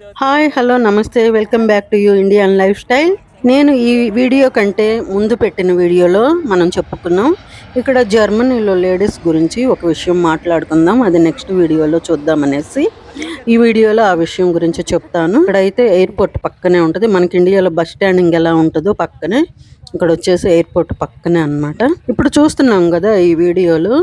Hi hello namaste welcome back to you Indian life style నేను ఈ video కంటే ముందు పెట్టిన వీడియోలో మనం చెప్పుకున్నాం. ఇక్కడ జర్మనీలో లేడీస్ గురించి ఒక విషయం మాట్లాడుకుందాం. అది నెక్స్ట్ వీడియోలో చూద్దామనేసి ఈ వీడియోలో ఆ విషయం గురించి చెప్తాను. ఇక్కడైతే ఎయిర్పోర్ట్ పక్కనే ఉంటుంది. మనకి ఇండియాలో బస్ స్టాండింగ్ ఎలా ఉంటుందో పక్కనే. ఇక్కడ వచ్చేసి ఎయిర్పోర్ట్ పక్కనే అన్నమాట. ఇప్పుడు చూస్తున్నాం కదా ఈ వీడియోలో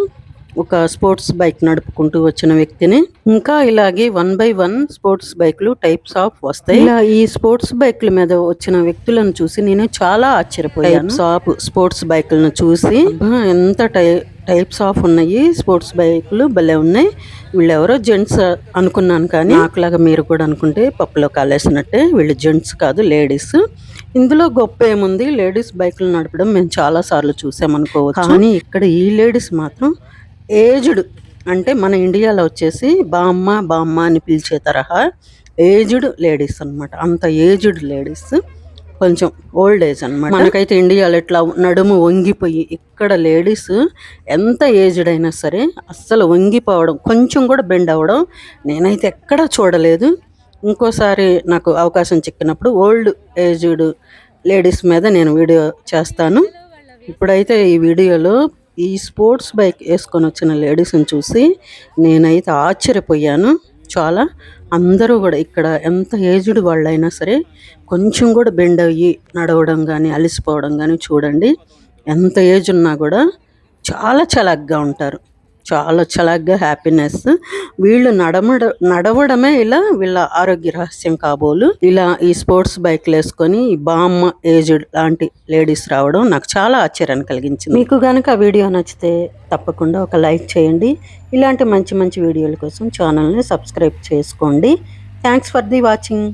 ఒక స్పోర్ట్స్ బైక్ నడుపుకుంటూ వచ్చిన వ్యక్తిని. ఇంకా ఇలాగే వన్ బై వన్ స్పోర్ట్స్ బైక్లు టైప్స్ ఆఫ్ వస్తాయి. ఇలా ఈ స్పోర్ట్స్ బైక్ల మీద వచ్చిన వ్యక్తులను చూసి నేను చాలా ఆశ్చర్యపోయాను. ఆఫ్ స్పోర్ట్స్ బైక్లను చూసి ఎంత టై టైప్స్ ఆఫ్ ఉన్నాయి? స్పోర్ట్స్ బైక్లు భలే ఉన్నాయి. వీళ్ళెవరో జెంట్స్ అనుకున్నాను కానీ నాకులాగా మీరు కూడా అనుకుంటే పప్పులో కాలేసినట్టే. వీళ్ళు జెంట్స్ కాదు లేడీస్. ఇందులో గొప్ప ఏముంది? లేడీస్ బైక్లు నడపడం మేము చాలా సార్లు చూసామనుకోవచ్చు. కానీ ఇక్కడ ఈ లేడీస్ మాత్రం ఏజ్డ్ అంటే మన ఇండియాలో వచ్చేసి బామ్మ బామ్మ అని పిలిచే తరహా ఏజ్డ్ లేడీస్ అన్నమాట. అంత ఏజ్డ్ లేడీస్. కొంచెం ఓల్డ్ ఏజ్ అన్నమాట. మనకైతే ఇండియాలో ఇట్లా నడుము వంగిపోయి ఇక్కడ లేడీస్ ఎంత ఏజ్డ్ అయినా సరే అస్సలు వంగిపోవడం కొంచెం కూడా బెండ్ అవ్వడం నేనైతే ఎక్కడా చూడలేదు. ఇంకోసారి నాకు అవకాశం చిక్కినప్పుడు ఓల్డ్ ఏజ్డ్ లేడీస్ మీద నేను వీడియో చేస్తాను. ఇప్పుడైతే ఈ వీడియోలో ఈ స్పోర్ట్స్ బైక్ వేసుకొని వచ్చిన లేడీస్ని చూసి నేనైతే ఆశ్చర్యపోయాను. చాలా అందరూ కూడా ఇక్కడ ఎంత ఏజ్డ్ వాళ్ళైనా సరే కొంచెం కూడా బెండ్ అయ్యి నడవడం కానీ అలసిపోవడం కానీ చూడండి. ఎంత ఏజ్ ఉన్నా కూడా చాలా చలాగ్గా ఉంటారు. చాలా చలాగ్గా హ్యాపీనెస్ వీళ్ళు నడమడ నడవడమే ఇలా వీళ్ళ ఆరోగ్య రహస్యం కాబోలు. ఇలా ఈ స్పోర్ట్స్ బైక్లు వేసుకొని ఈ బామ్మ ఏజ్డ్ లాంటి లేడీస్ రావడం నాకు చాలా ఆశ్చర్యాన్ని కలిగించింది. మీకు కనుక వీడియో నచ్చితే తప్పకుండా ఒక లైక్ చేయండి. ఇలాంటి మంచి మంచి వీడియోల కోసం ఛానల్ని సబ్స్క్రైబ్ చేసుకోండి. Thanks for the watching